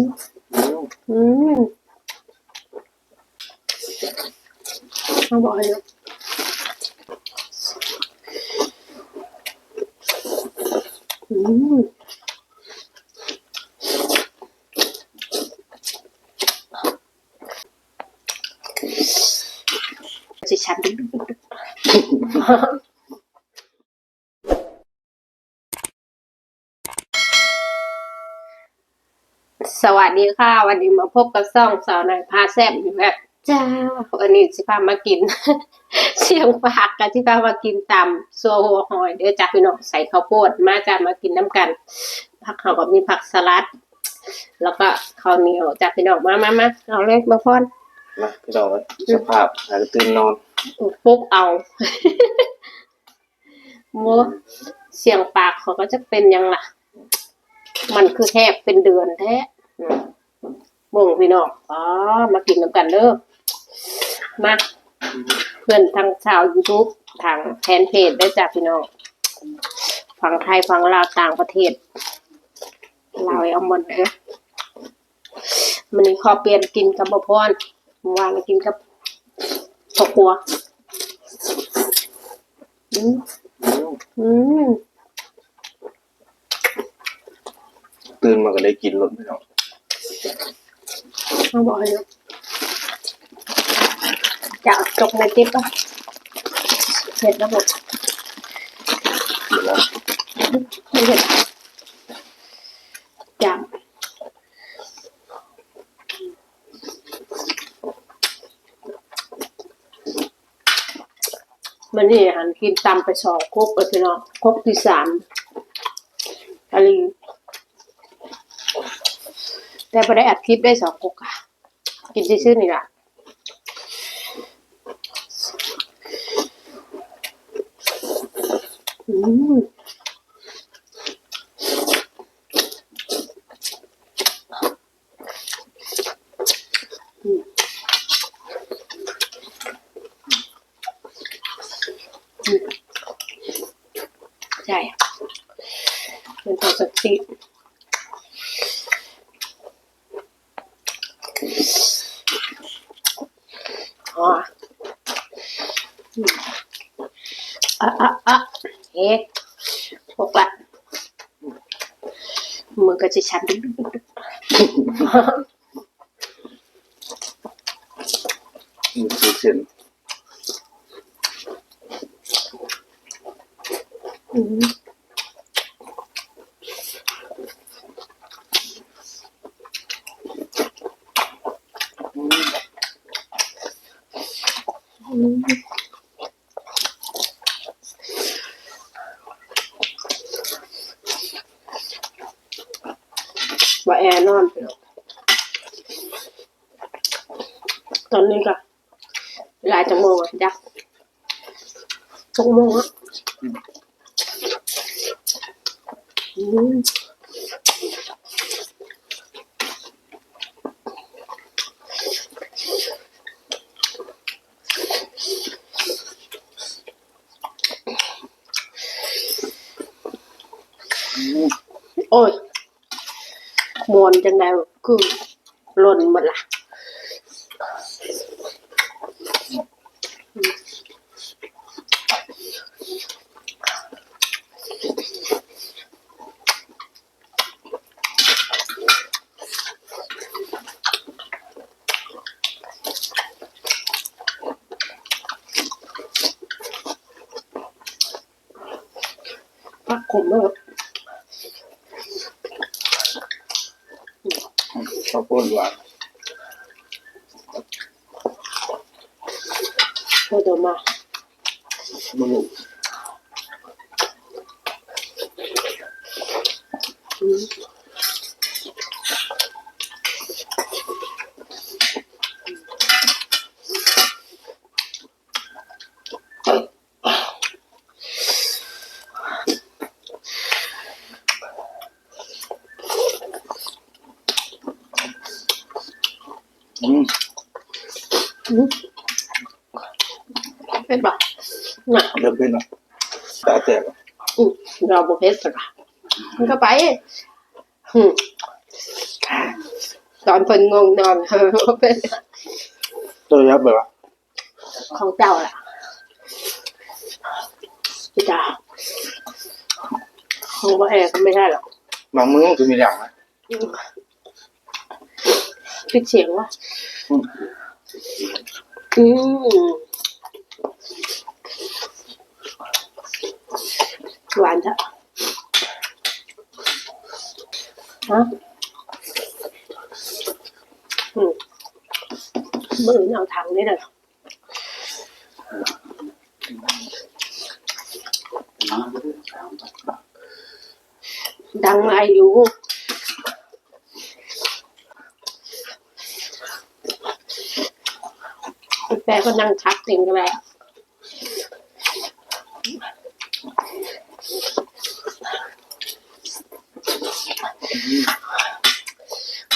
มอืมเอาบอกให้เยอะอืม สิฉันดึกดึกดึกดึกสวัสดีค่ะ วันนี้มาพบกับซ่องสาวน้อยพาแซ่บอยู่แบบจ้าวันนี้สิพามากินเสียงปากกันที่พามากินตำซัวหัวหอย เดี๋ยวจ้าพี่น้องใส่ข้าวโพดมาจ้ามากินน้ำกัน ผักเขาก็มีผักสลัด แล้วก็ข้าวเหนียวจ้าพี่น้องมามามาเอาเลยมาพอนมาพี่น้องเอ้ยสภาพหากตื่นนอนปุ๊กเอาโมเสียงปากเขาก็จะเป็นยังล่ะ มันคือแทบเป็นเดือนแท้ อืมบ่งพี่น้องอ๋อมากินน้ำกันเด้อมาเพื่อนทางชาว YouTube ทางแฟนเพจได้จากพี่น้องฝั่งไทยฝั่งลาวต่างประเทศลาวเอาหมดเลยมันนี้ขอเปลี่ยนกินกับบพรเมื่อวานมากินกับพ่อครัวอืมอืมตื่นมาก็ได้กินรถพี่น้อง เอาบอกให้เยอะจะเอาจกในติ๊บป่ะเผ็ดแล้วหมดกินแล้วไม่เผ็ดจังมันนี่หันกินตำไปสองครกไปพี่น้องครกที่สามอะไร แต่พอได้อัดคลิปได้สองครกอะกินซื่อๆนี่แหละอืมอืมอืมใช่เป็นตัวสติ อ๋ออืมอะอะอะเอ๊ะพวกละมือก็จะชันดึกดึกดึกดึกมีคือเส้นอืม ว่าแอร์นอนไปแล้วตอนนี้ก็เวลาจะโมงอะจักหกโมงอะอืมโอ้ย มวนจังไงคือหล่นหมดละพักขมมาก ข้าวโพดหวาโอ้เดี๋ยวมา มนุษย์ เป็นปะน่ะเริ่มเป็นแล้วตาแตกแล้วอืมเราบุเพชรปะมันก็ไปอืมตอนเพิ่นงงนอนเออเป็นตัวยับแบบว่าของเจ้าล่ะพี่จ๋าของบ่แอร์ก็ไม่ได้หรอกบางมื้อมันคือมีอย่างนะ ปิดเสียงวะอืมอืมหวานจ้ะฮะอืมมือเอาถังนี่เลยดังมาอยู่ แฟก็นั่งทักเต็งกันแล้ว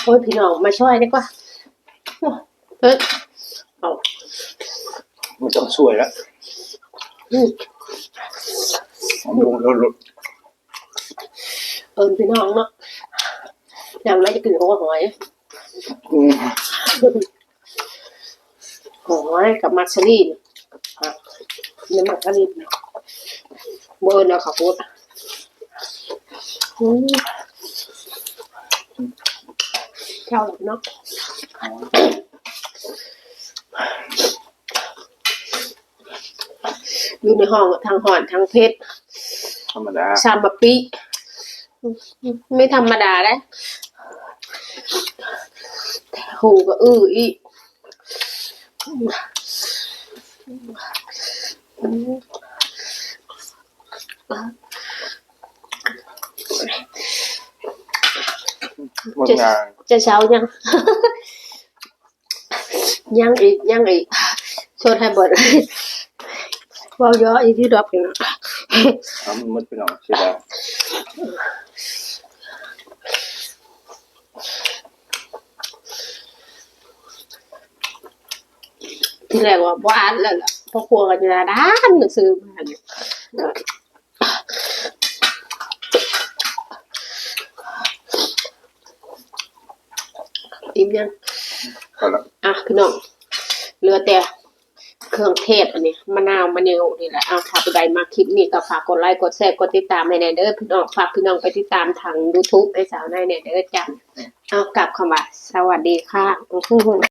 โอ้ยพี่น้องมาช่วยดีกว่าเฮ้ยเอามันต้องช่วยแล้วอืมผมลงรถรถเอิญพี่น้องเนาะอย่างไรจะกินหัวหอย อืม หอยกับมัสลีนฮะนี่มัสลีนนะเบอร์นะขับรถอืมเจ้าหลับเนาะอยู่ในห้องทางหอนทางเพชรธรรมดาชามบะปิ ไม่ธรรมดาเลยหูก็อื้ออีก Ừ. เมื่องานจะเช้ายังยังอีกยังอีกชวนให้เบิด เว่าเยอะอีกที่ดอกอยู่นะ ทำมันเป็นหน่อยใช่ไหม ที่แรกว่าบ่อ่านแล้วล่ะพอครัวกันจะด้านหนังสือมาเนี่ยอิ่มยังก็แล้วอะพี่น้องเหลือแต่เครื่องเทศอันนี้มะนาวมะเนวนี่แหละเอาถ้าผู้ใดมาคลิปนี้ก็ฝากกดไลค์กดแชร์กดติดตามให้แน่เด้อพี่น้องฝากพี่น้องไปติดตามทาง YouTube ในสาวในายแน่เด้อจ้ะเอากลับคำว่าสวัสดีค่ะ